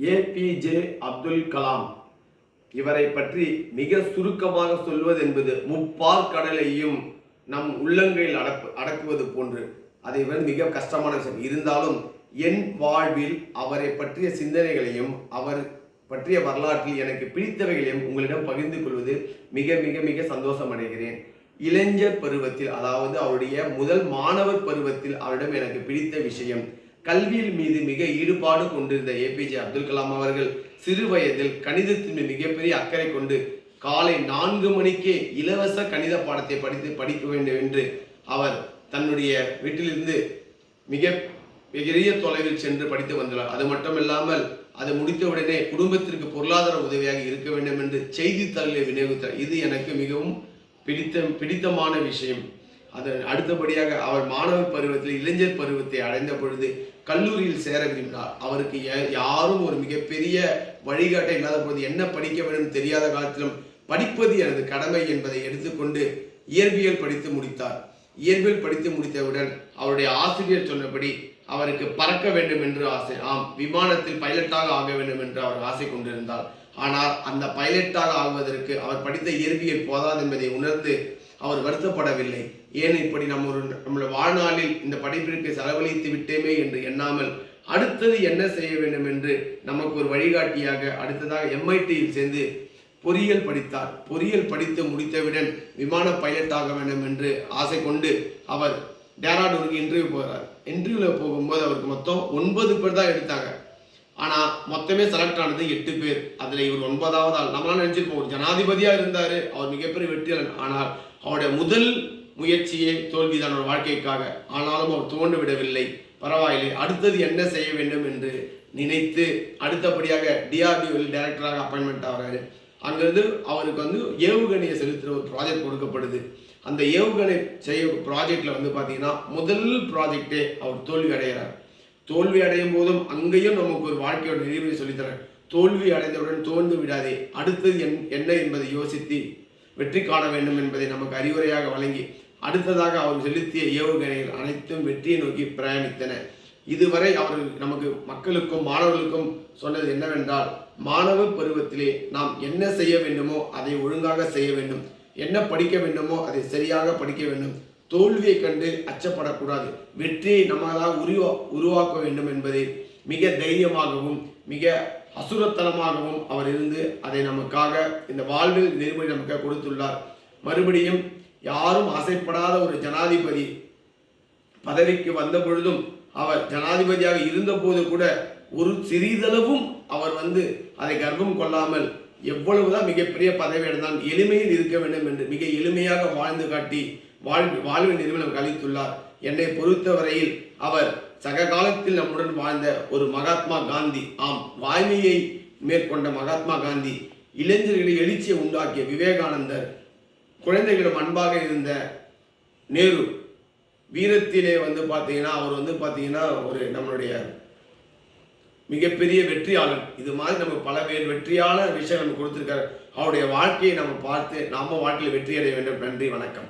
APJ Abdul Kalam இவரை பற்றி மிக சுருக்கமாக சொல்வது என்பது முப்பால் கடலையும் நம் உள்ளங்கையில் அடப்பு அடக்குவது போன்று. அதை வந்து மிக கஷ்டமான விஷயம். இருந்தாலும் என் வாழ்வில் அவரை பற்றிய சிந்தனைகளையும் அவர் பற்றிய வரலாற்றில் எனக்கு பிடித்தவைகளையும் உங்களிடம் பகிர்ந்து கொள்வது மிக மிக மிக சந்தோஷம் அடைகிறேன். இளைஞர் பருவத்தில் அதாவது அவருடைய முதல் மாணவர் பருவத்தில் அவரிடம் எனக்கு பிடித்த விஷயம் கல்வியின் மீது மிக ஈடுபாடு கொண்டிருந்த ஏபிஜே அப்துல் கலாம் அவர்கள் சிறு வயதில் கணிதத்தின் மீது மிகப்பெரிய அக்கறை கொண்டு காலை நான்கு மணிக்கே இலவச கணித பாடத்தை படித்து படிக்க வேண்டும் என்று அவர் தன்னுடைய வீட்டிலிருந்து மிக பெரிய தொலைவில் சென்று படித்து வந்துள்ளார். அது மட்டும் இல்லாமல் அது முடித்தவுடனே குடும்பத்திற்கு பொருளாதார உதவியாக இருக்க வேண்டும் என்று செய்தித்தாளில் விநியோகித்தார். இது எனக்கு மிகவும் பிடித்த பிடித்தமான விஷயம். அதன் அடுத்தபடியாக அவர் மாணவர் பருவத்தில் இளைஞர் பருவத்தை அடைந்த பொழுது கல்லூரியில் சேர விரும்பினார். அவருக்கு யாரும் ஒரு மிகப்பெரிய வழிகாட்ட இல்லாத பொழுது என்ன படிக்க வேண்டும் தெரியாத காலத்திலும் படிப்பது எனது கடமை என்பதை எடுத்துக்கொண்டு இயற்பியல் படித்து முடித்தார். இயற்பியல் படித்து முடித்தவுடன் அவருடைய ஆசிரியர் சொன்னபடி அவருக்கு பறக்க வேண்டும் என்று ஆசை ஆம் விமானத்தில் பைலட்டாக ஆக வேண்டும் என்று அவர் ஆசை கொண்டிருந்தார். ஆனால் அந்த பைலட்டாக ஆகுவதற்கு அவர் படித்த இயற்பியல் போதாது என்பதை உணர்ந்து அவர் வருத்தப்படவில்லை. ஏன் இப்படி நம்ம ஒரு நம்மளோட வாழ்நாளில் இந்த படிப்பிற்கு செலவழித்து விட்டேமே என்று எண்ணாமல் அடுத்தது என்ன செய்ய வேண்டும் என்று நமக்கு ஒரு வழிகாட்டியாக அடுத்ததாக எம்ஐடியில் சேர்ந்து பொறியியல் படித்தார். பொறியியல் படித்து முடித்தவுடன் விமான பைலட் வேண்டும் என்று ஆசை கொண்டு அவர் டேராடூனுக்கு இன்டர்வியூ போகிறார் இன்டர்வியூவில் போகும்போது அவருக்கு மொத்தம் ஒன்பது பேர் தான் எடுத்தாங்க. ஆனால் மொத்தமே செலக்ட் ஆனது எட்டு பேர். அதில் இவர் ஒன்பதாவது ஆள். நம்மளால் நினச்சிருப்போம் ஒரு ஜனாதிபதியாக இருந்தார். அவர் மிகப்பெரிய வெற்றியாளன் ஆனால் அவருடைய முதல் முயற்சியே தோல்விதான் அவர் வாழ்க்கைக்காக. ஆனாலும் அவர் தோண்டு விடவில்லை. பரவாயில்லை. அடுத்தது என்ன செய்ய வேண்டும் என்று நினைத்து அடுத்தபடியாக டிஆர்டிஓவில் டைரக்டராக அப்பாயின்மெண்ட் ஆகிறாரு அங்கிருந்து அவருக்கு வந்து ஏவுகணையை செலுத்துகிற ஒரு ப்ராஜெக்ட் கொடுக்கப்படுது. அந்த ஏவுகணை செய்ய ப்ராஜெக்டில் வந்து பார்த்தீங்கன்னா முதல் ப்ராஜெக்டே அவர் தோல்வி அடைகிறார். தோல்வி அடையும் போதும் அங்கேயும் நமக்கு ஒரு வாழ்க்கையோட நெறிமுறை சொல்லித்தரேன். தோல்வி அடைந்தவுடன் தோன்று விடாதே. அடுத்தது என் என்ன என்பதை யோசித்து வெற்றி காண வேண்டும் என்பதை நமக்கு அறிவுரையாக வழங்கி அடுத்ததாக அவர் செலுத்திய ஏவுகணைகள் அனைத்தும் வெற்றியை நோக்கி பிரயாணித்தன. இதுவரை அவர் நமக்கு மக்களுக்கும் மாணவர்களுக்கும் சொன்னது என்னவென்றால் மாணவ பருவத்திலே நாம் என்ன செய்ய வேண்டுமோ அதை ஒழுங்காக செய்ய வேண்டும். என்ன படிக்க வேண்டுமோ அதை சரியாக படிக்க வேண்டும். தோல்வியை கண்டு அச்சப்படக்கூடாது. வெற்றியை நம்மளால் உருவா உருவாக்க வேண்டும் என்பதை மிக தைரியமாகவும் மிக அசுரத்தனமாகவும் அவர் இருந்து அதை நமக்காக இந்த வாழ்வில் நெறிமுறை நமக்கு கொடுத்துள்ளார். மறுபடியும் யாரும் ஆசைப்படாத ஒரு ஜனாதிபதி பதவிக்கு வந்த பொழுதும் அவர் ஜனாதிபதியாக இருந்தபோது கூட ஒரு சிறிதளவும் அவர் வந்து அதை கர்வம் கொள்ளாமல் எவ்வளவுதான் மிகப்பெரிய பதவி அடைந்தால் எளிமையில் இருக்க வேண்டும் என்று மிக எளிமையாக வாழ்ந்து காட்டி வாழ் வாழ்வின் நிறுவனம் அளித்துள்ளார் என்னை பொறுத்தவரையில் அவர் சக காலத்தில் நம்முடன் வாழ்ந்த ஒரு மகாத்மா காந்தி. ஆம் வாய்மையை மேற்கொண்ட மகாத்மா காந்தி இளைஞர்களை எழுச்சியை உண்டாக்கிய விவேகானந்தர். குழந்தைகளிடம் அன்பாக இருந்த நேரு வீரத்திலே வந்து பார்த்தீங்கன்னா அவர் வந்து பார்த்தீங்கன்னா ஒரு நம்மளுடைய மிகப்பெரிய வெற்றியாளர் இது மாதிரி நம்ம பல பேர் வெற்றியாளர் விஷயம் நம்ம கொடுத்துருக்காரு. அவருடைய வாழ்க்கையை நம்ம பார்த்து நம்ம வாழ்க்கையில் வெற்றி அடைய வேண்டும். நன்றி வணக்கம்.